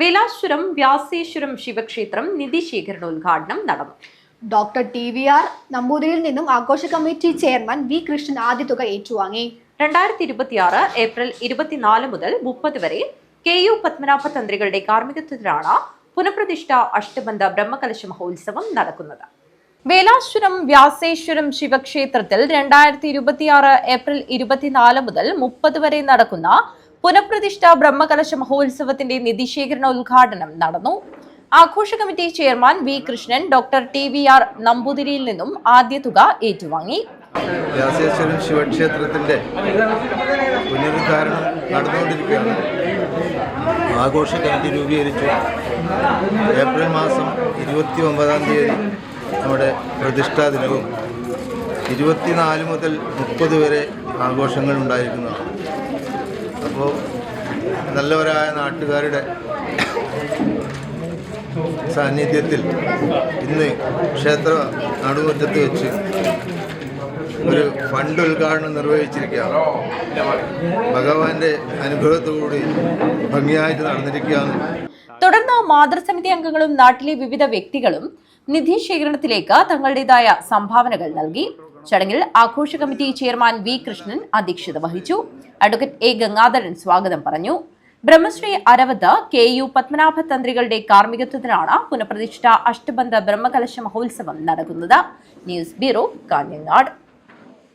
വേലാശ്വരം വ്യാസേശ്വരം ശിവക്ഷേത്രം നിധിശേഖരണോദ്ഘാടനം നടന്നു. ഡോക്ടർ ടി വി ആർ നമ്പൂതിരിയിൽ നിന്നും ആഘോഷ കമ്മിറ്റി ചെയർമാൻ വി കൃഷ്ണൻ ആദ്യ തുക ഏറ്റുവാങ്ങി. രണ്ടായിരത്തി ഇരുപത്തിയാറ് ഏപ്രിൽ ഇരുപത്തിനാല് മുതൽ മുപ്പത് വരെ കെ യു പത്മനാഭ തന്ത്രികളുടെ കാർമ്മികത്വത്തിലാണ് പുനഃപ്രതിഷ്ഠ അഷ്ടബന്ധ ബ്രഹ്മകലശ മഹോത്സവം നടക്കുന്നത്. വേലാശ്വരം വ്യാസേശ്വരം ശിവക്ഷേത്രത്തിൽ രണ്ടായിരത്തി ഇരുപത്തിയാറ് ഏപ്രിൽ ഇരുപത്തിനാല് മുതൽ മുപ്പത് വരെ നടക്കുന്ന പുനഃപ്രതിഷ്ഠ ബ്രഹ്മകലശ മഹോത്സവത്തിന്റെ നിധിശേഖരണ ഉദ്ഘാടനം നടന്നു. ആഘോഷ committee chairman V Krishnan doctor T V R നമ്പൂതിരിയിൽ നിന്നും ആദ്യ തുക ഏറ്റുവാങ്ങി. വ്യാസേശ്വരൻ ശിവക്ഷേത്രത്തിന്റെ പുനരുദ്ധാരണം നടന്നുകൊണ്ടിരിക്കുകയാണ്. ആഘോഷ കമ്മിറ്റി രൂപീകരിച്ചു. ഏപ്രിൽ മാസം ഇരുപത്തി ഒമ്പതാം തീയതി നമ്മുടെ പ്രതിഷ്ഠാ ദിനവും ഇരുപത്തിനാല് മുതൽ മുപ്പത് വരെ ആഘോഷങ്ങൾ ഉണ്ടായിരിക്കുന്നതാണ് അപ്പോൾ നല്ലവരായ നാട്ടുകാരുടെ സാന്നിധ്യത്തിൽ ഇന്ന് ക്ഷേത്ര നടുമുറ്റത്ത് വെച്ച് ഒരു ഫണ്ട് ഉദ്ഘാടനം നിർവഹിച്ചിരിക്കുകയാണ്. ഭഗവാന്റെ അനുഗ്രഹത്തോടുകൂടി ഭംഗിയായിട്ട് നടന്നിരിക്കുകയാണ്. തുടർന്ന് മാതൃസമിതി അംഗങ്ങളും നാട്ടിലെ വിവിധ വ്യക്തികളും നിധി ശേഖരണത്തിലേക്ക് തങ്ങളുടേതായ സംഭാവനകൾ നൽകി. ചടങ്ങിൽ ആഘോഷ കമ്മിറ്റി ചെയർമാൻ വി കൃഷ്ണൻ അധ്യക്ഷത വഹിച്ചു. അഡ്വക്കേറ്റ് എ ഗംഗാധരൻ സ്വാഗതം പറഞ്ഞു. ബ്രഹ്മശ്രീ അരവത് കെ യു പത്മനാഭ തന്ത്രികളുടെ കാർമ്മികത്വത്തിലാണ് പുനഃപ്രതിഷ്ഠ അഷ്ടബന്ധ ബ്രഹ്മകലശ മഹോത്സവം നടക്കുന്നത്. News bureau Kanhangad.